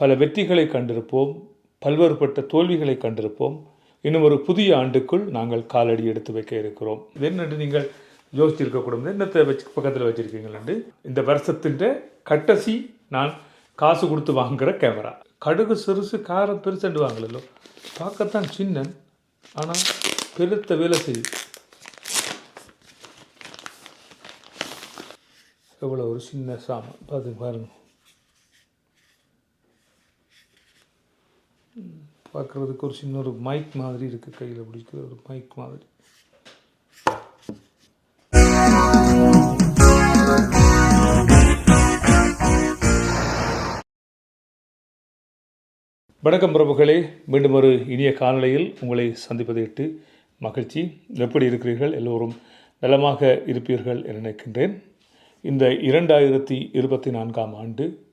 பல வெற்றிகளை கண்டிருப்போம் பல்வேறுபட்ட தோல்விகளை கண்டிருப்போம். இன்னும் ஒரு புதிய ஆண்டுக்குள் நாங்கள் காலடி எடுத்து வைக்க இருக்கிறோம். இது என்னென்று நீங்கள் யோசிச்சிருக்கக்கூடாது என்னத்தை வச்சு பக்கத்தில் வச்சுருக்கீங்களே இந்த வருஷத்தின் கட்டசி நான் காசு கொடுத்து வாங்குகிற கேமரா. கடுகு சிறுசு காரம் பெருசண்டு வாங்கலோ பார்க்கத்தான் சின்னன் ஆனால் பெருத்த வேலை செய்யும் எவ்வளோ ஒரு சின்ன சாமான். பார்த்து பாருங்கள் பார்க்குறதுக்கு ஒரு சின்ன ஒரு மைக் மாதிரி இருக்குது கையில் பிடிக்கிற ஒரு மைக் மாதிரி. வணக்கம் பிரபுகளே மீண்டும் ஒரு இனிய காலநிலையில் உங்களை சந்திப்பதையிட்டு மகிழ்ச்சி. எப்படி இருக்கிறீர்கள்? எல்லோரும் நலமாக இருப்பீர்கள் என நினைக்கின்றேன். இந்த இரண்டாயிரத்தி இருபத்தி நான்காம் ஆண்டு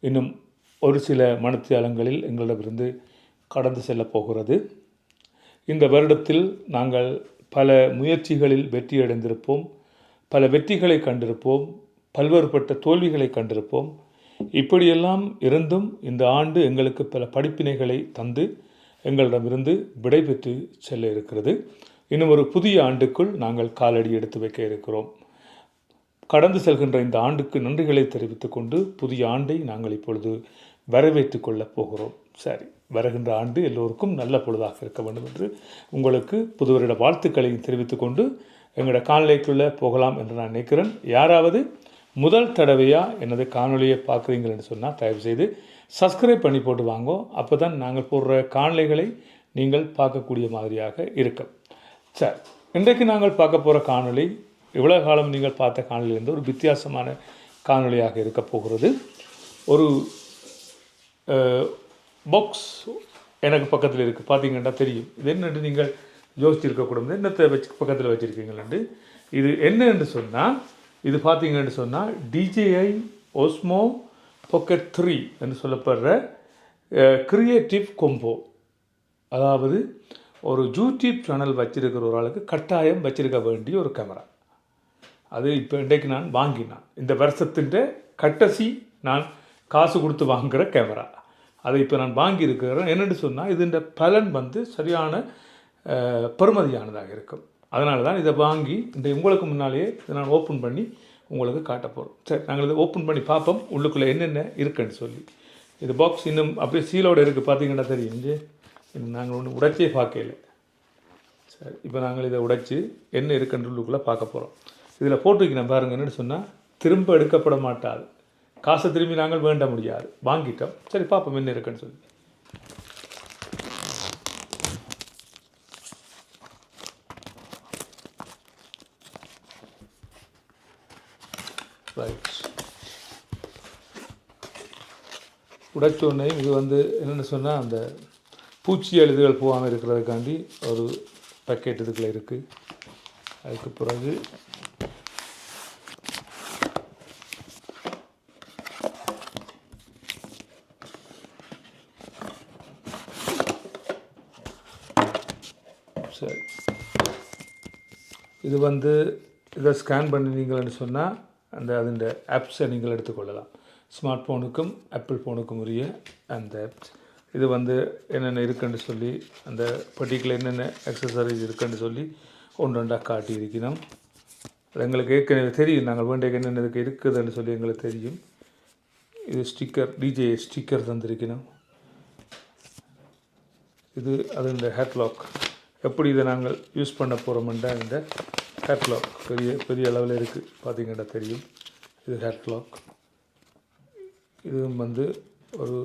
இன்னும் ஒரு சில மனத்தியாலங்களில் எங்களிடமிருந்து கடந்து செல்லப் போகிறது. இந்த வருடத்தில் நாங்கள் பல முயற்சிகளில் வெற்றியடைந்திருப்போம். பல வெற்றிகளை கண்டிருப்போம். பல்வேறுபட்ட தோல்விகளை கண்டிருப்போம். இப்படியெல்லாம் இருந்தும் இந்த ஆண்டு எங்களுக்கு பல படிப்பினைகளை தந்து எங்களிடமிருந்து விடைபெற்று செல்ல இருக்கிறது. இன்னும் ஒரு புதிய ஆண்டுக்குள் நாங்கள் காலடி எடுத்து வைக்க இருக்கிறோம். கடந்து செல்கின்ற இந்த ஆண்டுக்கு நன்றிகளை தெரிவித்துக்கொண்டு புதிய ஆண்டை நாங்கள் இப்பொழுது வரவேற்று கொள்ளப் போகிறோம். சரி. வருகின்ற ஆண்டு எல்லோருக்கும் நல்ல பொழுதாக இருக்க வேண்டும் என்று உங்களுக்கு புதுவரிட வாழ்த்துக்களையும் தெரிவித்துக்கொண்டு எங்களோட காணொலிக்குள்ளே போகலாம் என்று நான் நினைக்கிறேன். யாராவது முதல் தடவையாக எனது காணொலியை பார்க்குறீங்கன்னு சொன்னால் தயவுசெய்து சப்ஸ்கிரைப் பண்ணி போட்டு வாங்கோ. அப்போ தான் நாங்கள் போடுற காணொலிகளை நீங்கள் பார்க்கக்கூடிய மாதிரியாக இருக்கும். சார் இன்றைக்கு நாங்கள் பார்க்க போகிற காணொளி இவ்வளோ காலம் நீங்கள் பார்த்த காணொலியிலிருந்து ஒரு வித்தியாசமான காணொளியாக இருக்க போகிறது. ஒரு பாக்ஸ் எனக்கு பக்கத்தில் இருக்குது பார்த்தீங்கன்னா தெரியும். இது என்னென்று நீங்கள் யோசிச்சிருக்கக்கூடாது என்னத்தை வச்சு பக்கத்தில் வச்சுருக்கீங்களேண்டு? இது என்ன என்று சொன்னால் இது பார்த்தீங்கன்னு சொன்னால் டிஜேஐ ஓஸ்மோ பாக்கெட் த்ரீ என்று சொல்லப்படுற க்ரியேட்டிவ் கொம்போ அதாவது ஒரு யூடியூப் சேனல் வச்சிருக்கிற ஒரு ஆளுக்கு கட்டாயம் வச்சிருக்க வேண்டிய ஒரு கேமரா அது இப்போ இன்றைக்கு நான் வாங்கினான். இந்த வருஷத்தின் கட்டசி நான் காசு கொடுத்து வாங்குகிற கேமரா அதை இப்போ நான் வாங்கியிருக்கிறேன். என்னென்னு சொன்னால் இதன் பலன் வந்து சரியான அஹ், பெறுமதியானதாக இருக்கும். அதனால தான் இதை வாங்கி இந்த உங்களுக்கு முன்னாலேயே இதை நான் ஓப்பன் பண்ணி உங்களுக்கு காட்ட போகிறோம் சரி நாங்கள் இதை ஓப்பன் பண்ணி பார்ப்போம். உள்ளுக்குள்ளே என்னென்ன இருக்குன்னு சொல்லி. இது பாக்ஸ் இன்னும் அப்படியே சீலோடு இருக்குது பார்த்தீங்கன்னா தெரியும். இன்னும் நாங்கள் ஒன்று உடைச்சே பார்க்கல. சரி இப்போ நாங்கள் இதை உடைச்சி என்ன இருக்குன்னு உள்ளுக்குள்ளே பார்க்க போகிறோம் இதில் போட்டு வைக்கணும் பாருங்க என்னென்னு சொன்னால் திரும்ப எடுக்கப்பட மாட்டாது. காசை திரும்பி நாங்கள் வேண்ட முடியாது. வாங்கிட்டோம். சரி பார்ப்போம் என்ன இருக்குன்னு சொல்லி. ரைட் உடைச்ச உடனே இது வந்து என்னென்னு சொன்னால் அந்த பூச்சி எழுதுகள் போகாமல் இருக்கிறதுக்காண்டி ஒரு பேக்கெட் இதுக்குள்ள இருக்குது அதுக்கு பிறகு சரி இது வந்து இதை ஸ்கேன் பண்ணினீங்கள்னு சொன்னால் அந்த அதன் ஆப்ஸை நீங்கள் எடுத்துக்கொள்ளலாம். ஸ்மார்ட் ஃபோனுக்கும் ஆப்பிள் ஃபோனுக்கும் உரிய அந்த ஆப்ஸ் இது வந்து என்னென்ன இருக்குன்னு சொல்லி அந்த பர்டிகுலர் என்னென்ன எக்ஸசரிஸ் இருக்குன்னு சொல்லி ஒன்று ஒன்றாக காட்டி இருக்கணும் எங்களுக்கு ஏற்கனவே தெரியும். நாங்கள் வேண்டிய என்னென்ன இதுக்கு இருக்குதுன்னு சொல்லி எங்களுக்கு தெரியும். இது ஸ்டிக்கர் டிஜே ஸ்டிக்கர் தந்திருக்கணும் இது அது இந்த ஹேட்லாக் எப்படி இதை நாங்கள் யூஸ் பண்ண போகிறோம்ன்றா இந்த ஹேட்லாக் பெரிய பெரிய அளவில் இருக்குது பார்த்திங்கன்னா தெரியும். இது ஹேட்லாக் இதுவும் வந்து ஒரு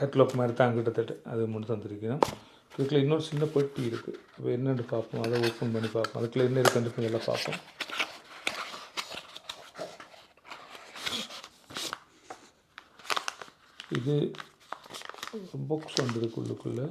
ஹேட்லாக் மாதிரி தான் கிட்டத்தட்ட அது மட்டும் தந்திருக்கணும் இதுக்குள்ள இன்னொரு சின்ன பெட்டி இருக்குது அப்போ என்னென்னு பார்ப்போம்? அதை ஓப்பன் பண்ணி பார்ப்போம். அதுக்குள்ளே என்ன இருக்குன்னு எல்லாம் பார்ப்போம். இது பாக்ஸ் வந்து இருக்கு உள்ளுக்குள்ளே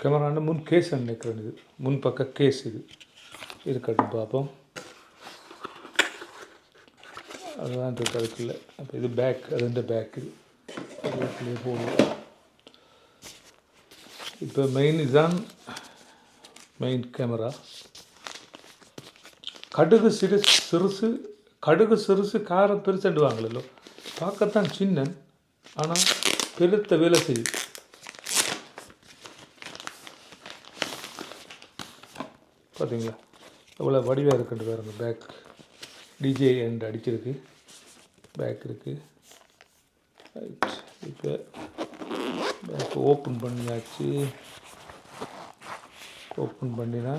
கேமரான முன் கேஸ் நினைக்கிறேன் இது முன்பக்க கேஸ் இது. இருக்கட்டும் பார்ப்போம். அதுதான் இருக்கு அதுக்குள்ள அப்போ இது பேக் அது இந்த பேக் இது. இதுக்குள்ளே போடுவோம். இப்போ மெயின் இதுதான் மெயின் கேமரா கடுகு சிறு சிறுசு கடுகு சிறுசு காரம் பெருசுண்டுவாங்களோ பார்க்கத்தான் சின்னன் ஆனால் பெருத்த வேலை செய்யும் பார்த்தீங்களா? எவ்வளோ வடிவாக இருக்குன்ட்டு பாருங்க பேக் டிஜே அண்ட் அடிச்சிருக்கு. பேக் இருக்குது ரைட் இப்போ பேக் ஓப்பன் பண்ணியாச்சு. ஓப்பன் பண்ணினா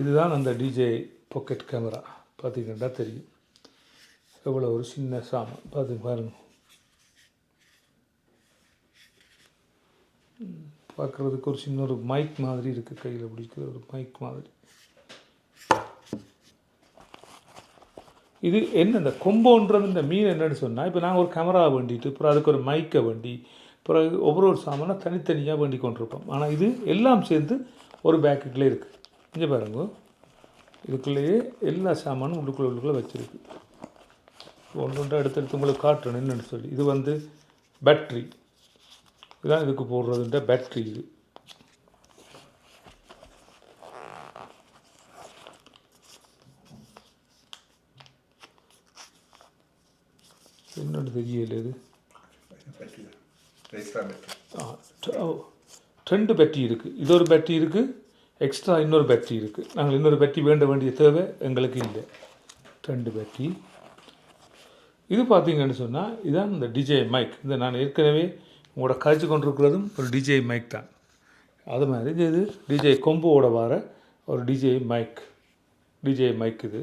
இதுதான் அந்த டிஜே பாக்கெட் கேமரா பார்த்தீங்கன்னா தெரியும். எவ்வளோ ஒரு சின்ன சாமான். பார்த்து பாருங்க. பார்க்குறதுக்கு ஒரு சின்ன ஒரு மைக் மாதிரி இருக்குது கையில் பிடிக்கிற ஒரு மைக் மாதிரி. இது என்ன இந்த கொம்போன்றது இந்த மீன் என்னன்னு சொன்னால் இப்போ நாங்கள் ஒரு கேமரா வேண்டிட்டு அப்புறம் அதுக்கு ஒரு மைக்கை வண்டி அப்புறம் ஒவ்வொரு ஒரு சாமானாக தனித்தனியாக வேண்டி கொண்டிருப்போம். ஆனால் இது எல்லாம் சேர்ந்து ஒரு பேக்குக்குள்ளே இருக்குது இங்கே பாருங்க. இதுக்குள்ளேயே எல்லா சாமானும் உள்ளுக்குள்ளே உள்ளுக்குள்ளே வச்சுருக்கு. ஒன்று ஒன்று அடுத்தடுத்து உங்களுக்கு காட்டணும் என்னென்னு சொல்லி. இது வந்து பேட்ரி இதுதான் இதுக்கு போடுறதுன்ற பேட்ரி இது. என்னோட தெரியல இது. ஆ, ரெண்டு பேட்டரி இருக்குது இது ஒரு பேட்டரி இருக்குது எக்ஸ்ட்ரா இன்னொரு பேட்டரி இருக்குது நாங்கள் இன்னொரு பேட்டரி வேண்ட வேண்டிய தேவை எங்களுக்கு இல்லை. ரெண்டு பேட்டரி இது பார்த்தீங்கன்னு சொன்னால் இதான் இந்த டிஜே மைக் இந்த நான் ஏற்கனவே உங்களோட காய்ச்சி கொண்டிருக்கிறதும் ஒரு டிஜே மைக் தான். அது மாதிரி இது இது டிஜே கொம்போட வர ஒரு டிஜே மைக் டிஜே மைக் இது.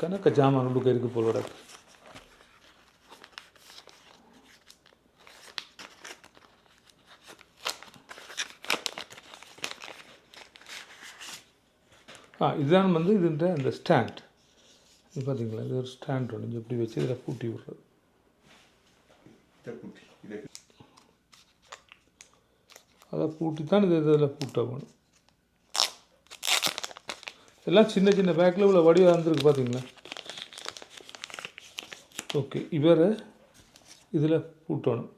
கணக்க ஜாமான் உள்ளுக்க இருக்கு போலோட ஆ இதுதான் வந்து இதுன்ற அந்த ஸ்டாண்ட் இது பார்த்தீங்களா இது ஒரு ஸ்டாண்ட் ஒன்று இப்படி வச்சு இதில் பூட்டி விட்றது? அதை பூட்டி தான் இது இதில் பூட்டாகணும். எல்லாம் சின்ன சின்ன பேக்கில் உள்ள வடிவம் வந்திருக்கு பார்த்தீங்களா? ஓகே இவரை இதில் பூட்டணும்.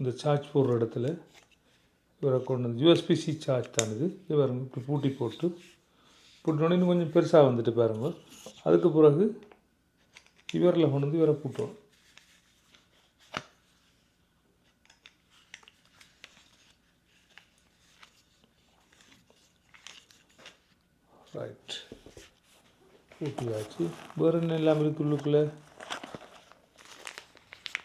இந்த சார்ஜ் போடுற இடத்துல இவரை கொண்டு வந்து யூஎஸ்பிசி சார்ஜ் தான் இது. இவர் இப்படி பூட்டி போட்டு பூட்டினோடனே இன்னும் கொஞ்சம் பெருசாக வந்துட்டு பாருங்க. அதுக்கு பிறகு இவரில் கொண்டு வந்து இவரை பூட்டணும் ரைட் பூட்டியாச்சு வேறு என்ன எல்லாம் இருக்குது உள்ளுக்குள்ளே?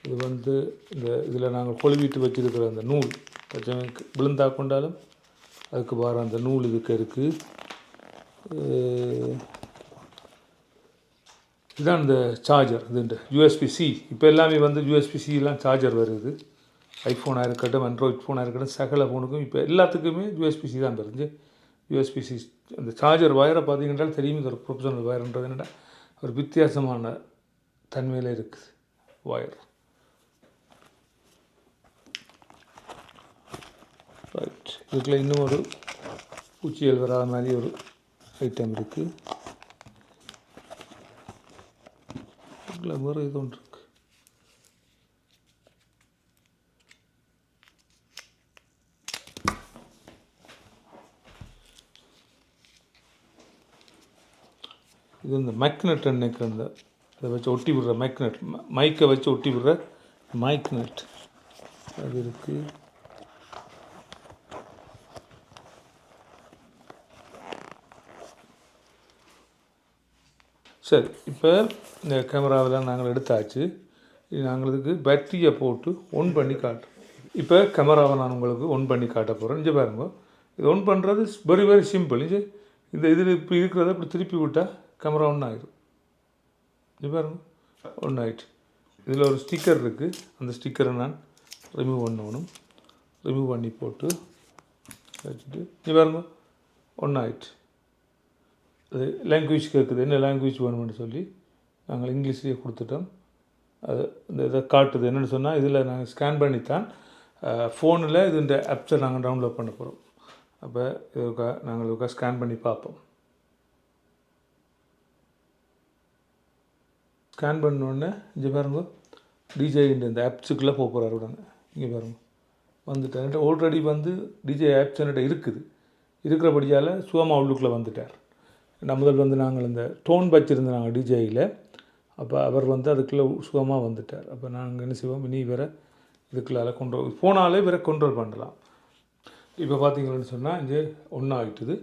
இது வந்து இந்த இதில் நாங்கள் கொழுவிட்டு வச்சிருக்கிற அந்த நூல். கொஞ்சம் விழுந்தா கொண்டாலும் அதுக்கு வர அந்த நூல் இதுக்கு இருக்குது இதுதான் இந்த சார்ஜர் இதுண்டு யூஎஸ்பி சி இப்போ எல்லாமே வந்து யூஎஸ்பி சார்ஜர் வருது. ஐஃபோனாக இருக்கட்டும் ஆண்ட்ராய்ட் ஃபோனாக இருக்கட்டும் சகல ஃபோனுக்கும் இப்போ எல்லாத்துக்குமே யூஎஸ்பிசி தான் தெரிஞ்சு. யூஎஸ்பிசி அந்த சார்ஜர் வயரை பார்த்தீங்கன்னா தெரியும் இது ஒரு ப்ரொஃபஷனல் வயர்ன்றது என்னடா ஒரு வித்தியாசமான தன்மையில் இருக்குது வயர். ரைட் இதுக்குள்ள இன்னும் ஒரு பூச்சியல் வராத மாதிரி ஒரு ஐட்டம் இருக்குது இதுக்குள்ள வேறு இது ஒன்று இருக்கு இது இந்த மைக்னெட் அன்னைக்கு அந்த இதை வச்சு ஒட்டி விடுற மேக்னெட் மைக்கை வச்சு ஒட்டி விடுற மைக்னெட் அது இருக்குது சரி இப்போ இந்த கேமராவெல்லாம் நாங்கள் எடுத்தாச்சு. நாங்கள் இதுக்கு பேட்டரியை போட்டு ஒன் பண்ணி காட்டுறோம் இப்போ கேமராவை நான் உங்களுக்கு ஒன் பண்ணி காட்ட போகிறேன் இங்கே பாருங்க. இது ஒன் பண்ணுறது வெரி வெரி சிம்பிள் இது இந்த இதில் இப்போ இருக்கிறத இப்படி திருப்பி விட்டால் கேமரா ஒன் ஆயிடும் இது பாருங்க. ஒன் ஆயிட்டு. இதில் ஒரு ஸ்டிக்கர் இருக்குது அந்த ஸ்டிக்கரை நான் ரிமூவ் பண்ணணும். ரிமூவ் பண்ணி போட்டு வச்சுட்டு இது பாருங்க. ஒன் ஆயிட்டு. அது லாங்குவேஜ் கேட்குது என்ன லாங்குவேஜ் வேணும்னு சொல்லி நாங்கள் இங்கிலீஷ்லேயே கொடுத்துட்டோம். அது இந்த இதை காட்டுது. என்னென்னு சொன்னால் இதில் நாங்கள் ஸ்கேன் பண்ணித்தான் ஃபோனில் இது இந்த ஆப்ஸை நாங்கள் டவுன்லோட் பண்ண போகிறோம் அப்போ இதுக்காக நாங்கள் இதுக்காக ஸ்கேன் பண்ணி பார்ப்போம். ஸ்கேன் பண்ணோடனே இங்கே பாருங்க டிஜே இந்த ஆப்ஸுக்குள்ளே போக போகிறாரு உடனே. இங்கே பாருங்க. வந்துட்டார். ஆல்ரெடி வந்து டிஜே ஆப்ஸ் என்கிட்ட இருக்குது. இருக்கிறபடியால் சுகமாக உள்ளுக்குள்ளே வந்துட்டார். நான் முதல் வந்து நாங்கள் இந்த டோன் வச்சுருந்தோம் நாங்கள் டிஜேயில் அப்போ அவர் வந்து அதுக்குள்ளே சுகமாக வந்துட்டார். அப்போ நாங்கள் என்ன செய்வோம்? இனி இவரை இதுக்குள்ளால கொண்டு போனாலே இவரை கண்ட்ரோல் பண்ணலாம். இப்போ பார்த்தீங்கன்னு சொன்னால் இங்கே ஒன்றா ஆகிட்டுது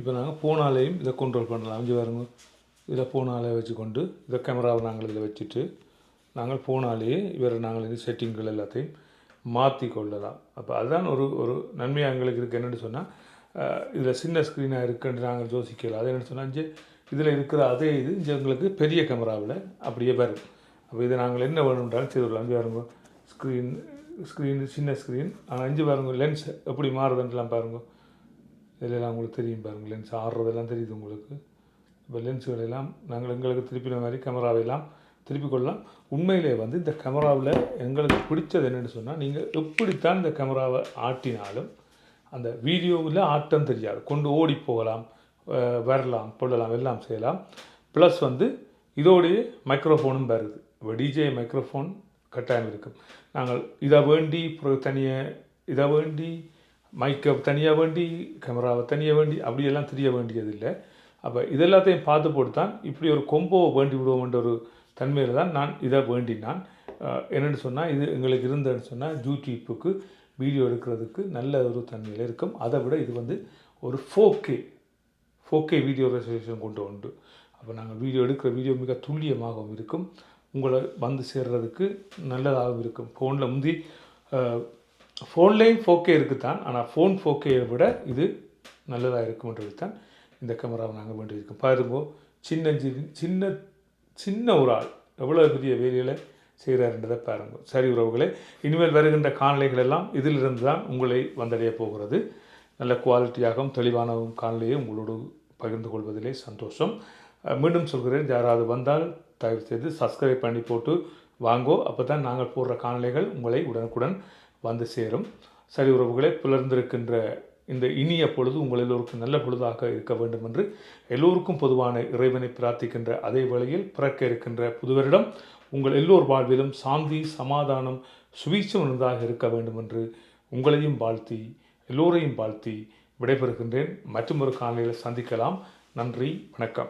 இப்போ நாங்கள் போனாலேயும் இதை கண்ட்ரோல் பண்ணலாம். இங்கே பாருங்க. இதில் பூனாலே வச்சுக்கொண்டு இதை கேமராவை நாங்கள் இதில் வச்சுட்டு நாங்கள் பூனாலேயே இவரை நாங்கள் இந்த செட்டிங்கள் எல்லாத்தையும் மாற்றி கொள்ளலாம் அப்போ அதுதான் ஒரு ஒரு நன்மையாக எங்களுக்கு இருக்குது என்னென்னு சொன்னால் இதில் சின்ன ஸ்க்ரீனாக இருக்குன்னு நாங்கள் யோசிக்கலாம் அது என்னென்னு சொன்னால் இங்கே இதில் இருக்கிற அதே இது இங்கே எங்களுக்கு பெரிய கேமராவில் அப்படியே வரும். அப்போ இதை நாங்கள் என்ன வேணுன்றாலும் செய்துடலாம் அஞ்சு பாருங்க ஸ்க்ரீன் ஸ்க்ரீன் சின்ன ஸ்க்ரீன் ஆனால் அஞ்சு பாருங்க லென்ஸ் எப்படி மாறுதுன்றலாம் பாருங்க. இதெல்லாம் உங்களுக்கு தெரியும் பாருங்கள் லென்ஸ் ஆடுறதெல்லாம் தெரியுது உங்களுக்கு. இப்போ லென்ஸுகள் எல்லாம் நாங்கள் எங்களுக்கு திருப்பின மாதிரி கேமராவெல்லாம் திருப்பி கொள்ளலாம் உண்மையிலே வந்து இந்த கேமராவில் எங்களுக்கு பிடிச்சது என்னென்னு சொன்னால் நீங்கள் எப்படித்தான் இந்த கேமராவை ஆட்டினாலும் அந்த வீடியோவில் ஆட்டம் தெரியாது. கொண்டு ஓடி போகலாம் வரலாம் கொள்ளலாம் எல்லாம் செய்யலாம். ப்ளஸ் வந்து இதோடைய மைக்ரோஃபோனும் வருது. இப்போ டிஜே மைக்ரோஃபோன் கட்டாயம் இருக்கும் நாங்கள் இதை வேண்டி தனியாக இதை வேண்டி மைக்கை தனியாக வேண்டி கேமராவை தனியாக வேண்டி அப்படியெல்லாம் தெரிய வேண்டியதில்லை. அப்போ இதெல்லாத்தையும் பார்த்து போட்டு தான் இப்படி ஒரு கொம்போவை வேண்டி விடுவோம்ன்ற ஒரு தன்மையில் தான் நான் இதை வேண்டினான். என்னென்னு சொன்னால் இது எங்களுக்கு இருந்ததுன்னு சொன்னால் யூடியூப்புக்கு வீடியோ எடுக்கிறதுக்கு நல்ல ஒரு தன்மையில் இருக்கும். அதை விட இது வந்து ஒரு ஃபோக்கே ஃபோக்கே வீடியோ ரெசல்யூஷன் கொண்டு உண்டு. அப்போ நாங்கள் வீடியோ எடுக்கிற வீடியோ மிக துல்லியமாகவும் இருக்கும். உங்களை வந்து சேர்றதுக்கு நல்லதாகவும் இருக்கும். ஃபோனில் முந்தி ஃபோன்லேயும் ஃபோக்கே இருக்குதான் ஆனால் ஃபோன் ஃபோக்கேயை விட இது நல்லதாக இருக்கும்ன்றது தான் இந்த கேமராவை நாங்கள் வேண்டியிருக்கோம். பாருங்கோ சின்ன சின்ன சின்ன சின்ன ஒரு ஆள் எவ்வளோ பெரிய வேலையில் செய்கிறாருன்றதை பாருங்கள் சரி உறவுகளே இனிமேல் வருகின்ற காணொளிகள் எல்லாம் இதிலிருந்து தான் உங்களை வந்தடைய போகிறது. நல்ல குவாலிட்டியாகவும் தெளிவானவும் காணொலியை உங்களோடு பகிர்ந்து கொள்வதிலே சந்தோஷம். மீண்டும் சொல்கிறேன் யாராவது வந்தால் தயவு செய்து சப்ஸ்கிரைப் பண்ணி போட்டு வாங்கோ. அப்போ தான் நாங்கள் போடுற காணொளிகள் உங்களை உடனுக்குடன் வந்து சேரும். சரி உறவுகளை புலர்ந்திருக்கின்ற இந்த இனிய பொழுது உங்கள் எல்லோருக்கும் நல்ல பொழுதாக இருக்க வேண்டும் என்று எல்லோருக்கும் பொதுவான இறைவனை பிரார்த்திக்கின்ற அதே வேளையில் பிறக்க இருக்கின்ற புதுவரிடம் உங்கள் எல்லோர் வாழ்விலும் சாந்தி சமாதானம் சுவீச்சம் இருந்ததாக இருக்க வேண்டும் என்று உங்களையும் வாழ்த்தி எல்லோரையும் வாழ்த்தி விடைபெறுகின்றேன். மற்றும் ஒரு காலையில் சந்திக்கலாம். நன்றி வணக்கம்.